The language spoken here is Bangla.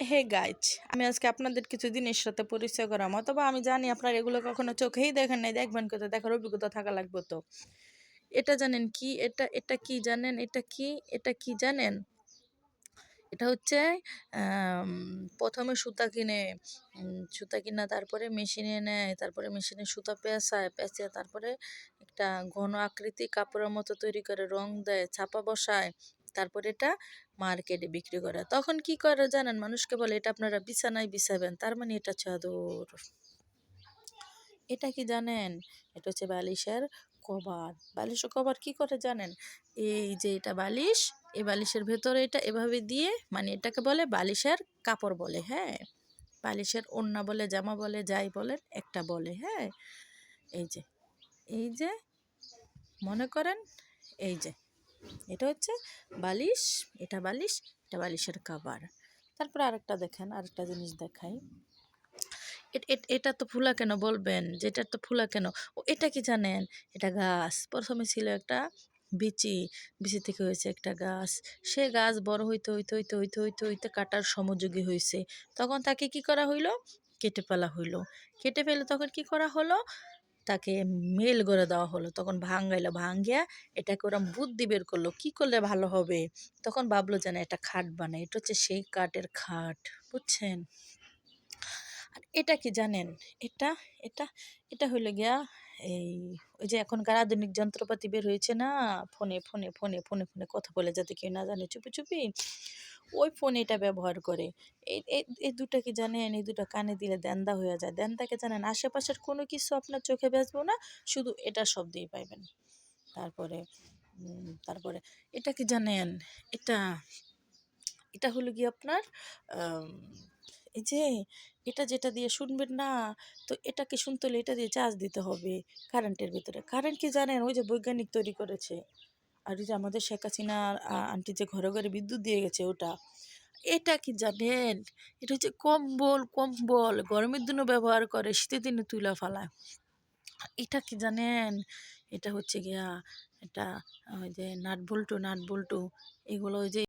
হে গাইজ, আমি আজকে আপনাদের কিছু জিনিস সাথে পরিচয় করাম অথবা আমি জানি আপনারা এগুলো কখনো চোখেই দেখেন নাই, দেখবেন কত দেখার অভিজ্ঞতা থাকা লাগবে তো। এটা জানেন কি? এটা এটা কি জানেন? এটা কি? এটা কি জানেন? এটা হচ্ছে প্রথমে সুতা কিনে সুতা কিনা, তারপরে মেশিনে নেয়, তারপরে মেশিনে সুতা পেঁচায়, পেঁচিয়ে তারপরে একটা ঘন আকৃতি কাপড়ের মতো তৈরি করে রং দেয়, ছাপা বসায় তারপরে এটা মার্কেটে বিক্রি করা। তখন কি করে জানেন? মানুষকে বলে, এটা আপনারা বিছানায় বিছাবেন। তার মানে এটা চাদর। এটা কি জানেন? এটা হচ্ছে বালিশের কভার। বালিশের কভার কি করে জানেন? এই যে এটা বালিশ, এই বালিশের ভেতরে এটা এভাবে দিয়ে মানে এটাকে বলে বালিশের কাপড় বলে হ্যাঁ? বালিশের ওড়না বলে, জামা বলে, যাই বলেন, একটা বলে হ্যাঁ? এই যে এই যে, মনে করেন? এই যে। এটা হচ্ছে বালিশ, এটা বালিশ, এটা বালিশের কাভার তারপরে আরেকটা দেখেন, আরেকটা জিনিস দেখাই। এটা তো ফুলা কেন বলবেন? যে এটা তো ফুলা কেন? ও, এটা কি জানেন? এটা গাছ। প্রথমে ছিল একটা বিচি বিচি থেকে হয়েছে একটা গাছ। সে গাছ বড় হইতে হইতে হইতে হইতে হইতে হইতে কাটার সমযোগী হয়েছে তখন তাকে কি করা হইল? কেটে ফেলা হইল। কেটে ফেলে তখন কি করা হলো? তাকে মেল করে দেওয়া হলো। তখন ভাঙ্গাইলো, ভাঙ্গিয়া এটাকে ওরা বুদ্ধি বের করল, কি করলে ভালো হবে? তখন ভাবলো যেন এটা খাট বানায় এটা হচ্ছে সেই কাঠের খাট, বুঝছেন? আর এটা কি জানেন? এটা এটা এটা হইল গিয়া এই, ওই যে এখনকার আধুনিক যন্ত্রপাতি বের হয়েছে না? ফোনে ফোনে ফোনে ফোনে ফোনে কথা বলে যাতে কেউ না জানে, চুপি চুপি। ওই ফোন এটা ব্যবহার করে। এই এই এই দুটা কি জানেন, এই দুটো কানে দিলে দ্যান্দা হয়ে যায়। দ্যান্দাকে জানেন, আশেপাশের কোনো কিছু আপনার চোখে বেসবো না, শুধু এটা শব্দেই পাইবেন। তারপরে তারপরে এটা কি জানেন, এটা এটা হলো কি আপনার এই যে এটা যেটা দিয়ে শুনবেন না, তো এটাকে শুনতে হলে এটা দিয়ে চার্জ দিতে হবে কারেন্টের ভিতরে। কারেন্ট কি জানেন? ওই যে বৈজ্ঞানিক তৈরি করেছে। আর ওই যে আমাদের শেখ হাসিনা আন্টি যে ঘরে ঘরে বিদ্যুৎ দিয়ে গেছে ওটা এটা কি জানেন? এটা হচ্ছে কম্বল কম্বল গরমের দিনও ব্যবহার করে শীতের দিনে তুলা ফালায়। এটা কি জানেন? এটা হচ্ছে গিয়া এটা ওই যে নাট বল্টু নাট বল্টু এগুলো ওই যে